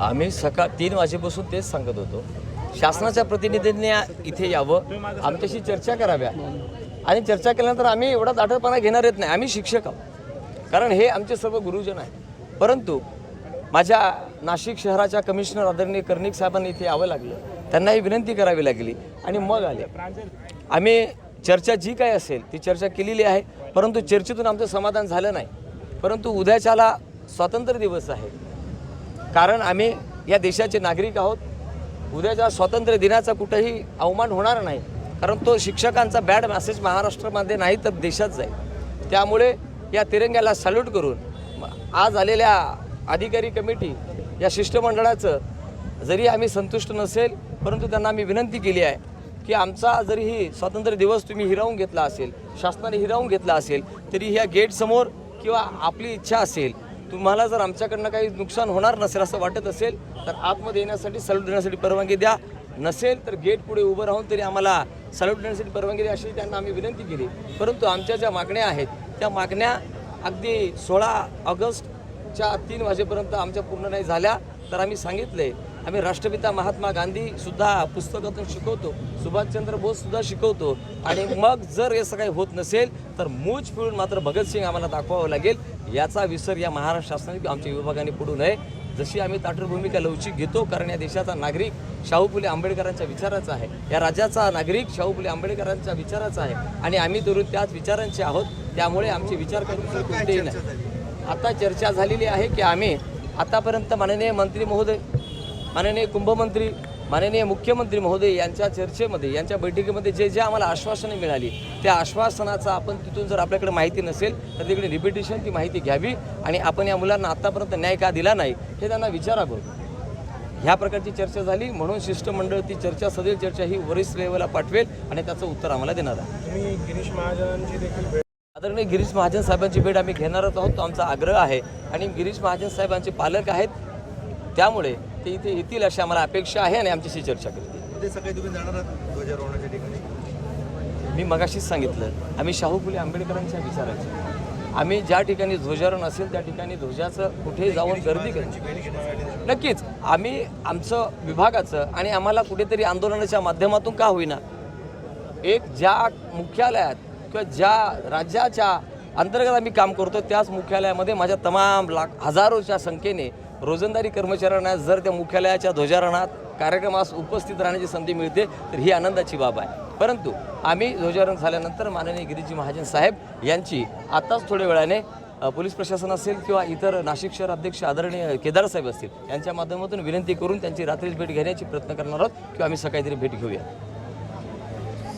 आम्ही सकाळ तीन वाजेपासून तेच सांगत होतो. शासनाच्या प्रतिनिधींनी इथे यावं. आमच्याशी चर्चा कराव्या. आणि चर्चा केल्यानंतर आम्ही एवढा दाटपणा घेणार येत नाही. आम्ही शिक्षक आहोत. कारण हे आमचे सर्व गुरुजन आहे परंतु माझ्या नाशिक शहराच्या कमिशनर आदरणीय कर्णिक साहेबांनी इथे यावं लागलं. त्यांनाही विनंती करावी लागली. आणि मग आले. आम्ही चर्चा जी काय असेल ती चर्चा केलेली आहे. परंतु चर्चेतून आमचं समाधान झालं नाही. परंतु उद्याच्याला स्वातंत्र्य दिवस आहे. कारण आम्ही या देशाचे नागरिक आहोत. उद्याच्या स्वातंत्र्य दिनाचा कुठेही अवमान होणार नाही कारण तो शिक्षकांचा बॅड मेसेज महाराष्ट्रामध्ये नाही तर देशात जाईल त्यामुळे या तिरंग्याला सॅल्यूट करून आज आलेल्या अधिकारी कमिटी या शिष्टमंडळाचं जरी आम्ही संतुष्ट नसेल परंतु त्यांना आम्ही विनंती केली आहे की आमचा जरीही स्वातंत्र्य दिवस तुम्ही हिरावून घेतला असेल शासनाने हिरावून घेतला असेल तरी ह्या गेटसमोर किंवा आपली इच्छा असेल तुम्हाला जर आमच्याकडनं काही नुकसान होणार नसेल असं वाटत असेल तर आतमध्ये येण्यासाठी सॅल्यूट देण्यासाठी परवानगी द्या. नसेल तर गेट पुढे उभं राहून तरी आम्हाला सॅल्यूट देण्यासाठी परवानगी द्या अशी त्यांना आम्ही विनंती केली. परंतु आमच्या ज्या मागण्या आहेत त्या मागण्या अगदी सोळा ऑगस्टच्या तीन वाजेपर्यंत आमच्या पूर्ण नाही झाल्या तर आम्ही सांगितले. आम्ही राष्ट्रपिता महात्मा गांधीसुद्धा पुस्तकातून शिकवतो सुभाषचंद्र बोससुद्धा शिकवतो. आणि मग जर असं काही होत नसेल तर मूज फिरून मात्र भगतसिंग आम्हाला दाखवावं लागेल. याचा विसर या महाराष्ट्र शासनाने आमच्या विभागाने पडू नये. जशी आम्ही ताठर भूमिका लवचिक घेतो कारण या देशाचा नागरिक शाहू फुले आंबेडकरांच्या विचाराचा आहे. या राज्याचा नागरिक शाहू फुले आंबेडकरांच्या विचाराचा आहे. आणि आम्ही तरुण त्याच विचारांचे आहोत. त्यामुळे आमचे विचार काही कोणतेही नाही. आता चर्चा झालेली आहे की आम्ही आतापर्यंत माननीय मंत्री महोदय माननीय कुंभमंत्री माननीय मुख्यमंत्री महोदय यांच्या चर्चेमध्ये यांच्या बैठकीमध्ये जे जे आम्हाला आश्वासने मिळाली त्या आश्वासनाचा आपण तिथून जर आपल्याकडे माहिती नसेल तर तिकडे रिपिटेशन ती माहिती घ्यावी आणि आपण या मुलांना आतापर्यंत न्याय का दिला नाही हे त्यांना विचारावं. ह्या प्रकारची चर्चा झाली म्हणून शिष्टमंडळ ती चर्चा सदैव चर्चा ही वरिष्ठ लेवलला पाठवेल आणि त्याचं उत्तर आम्हाला देणार आहे. गिरीश महाजनांची देखील आदरणीय गिरीश महाजन साहेबांची भेट आम्ही घेणारच आहोत तो आमचा आग्रह आहे. आणि गिरीश महाजन साहेबांचे पालक आहेत त्यामुळे ते इथे येतील अशी आम्हाला अपेक्षा आहे आणि आमच्याशी चर्चा करतील. उद्या सकाळी तुम्ही जाणार आहात ध्वजारोहणाच्या ठिकाणी? मी मगाशीच सांगितलं आम्ही शाहू फुले आंबेडकरांच्या विचाराचे. आम्ही ज्या ठिकाणी ध्वजारोहण असेल त्या ठिकाणी ध्वजाचं कुठे जाऊन गर्दी करायची नक्कीच आम्ही आमचं विभागाचं आणि आम्हाला कुठेतरी आंदोलनाच्या माध्यमातून का होईना एक ज्या मुख्यालयात किंवा ज्या राज्याच्या अंतर्गत आम्ही काम करतो त्याच मुख्यालयामध्ये माझ्या तमाम लाख हजारोच्या संख्येने रोजंदारी कर्मचाऱ्यांना जर त्या मुख्यालयाच्या ध्वजारोहणात कार्यक्रमास उपस्थित राहण्याची संधी मिळते तर ही आनंदाची बाब आहे. परंतु आम्ही ध्वजारोहण झाल्यानंतर माननीय गिरीजी महाजन साहेब यांची आत्ताच थोड्या वेळाने पोलीस प्रशासन असेल किंवा इतर नाशिक शहर अध्यक्ष आदरणीय केदार साहेब असतील यांच्या माध्यमातून विनंती करून त्यांची रात्रीच भेट घेण्याची प्रयत्न करणार आहोत किंवा आम्ही सकाळी तरी भेट घेऊया.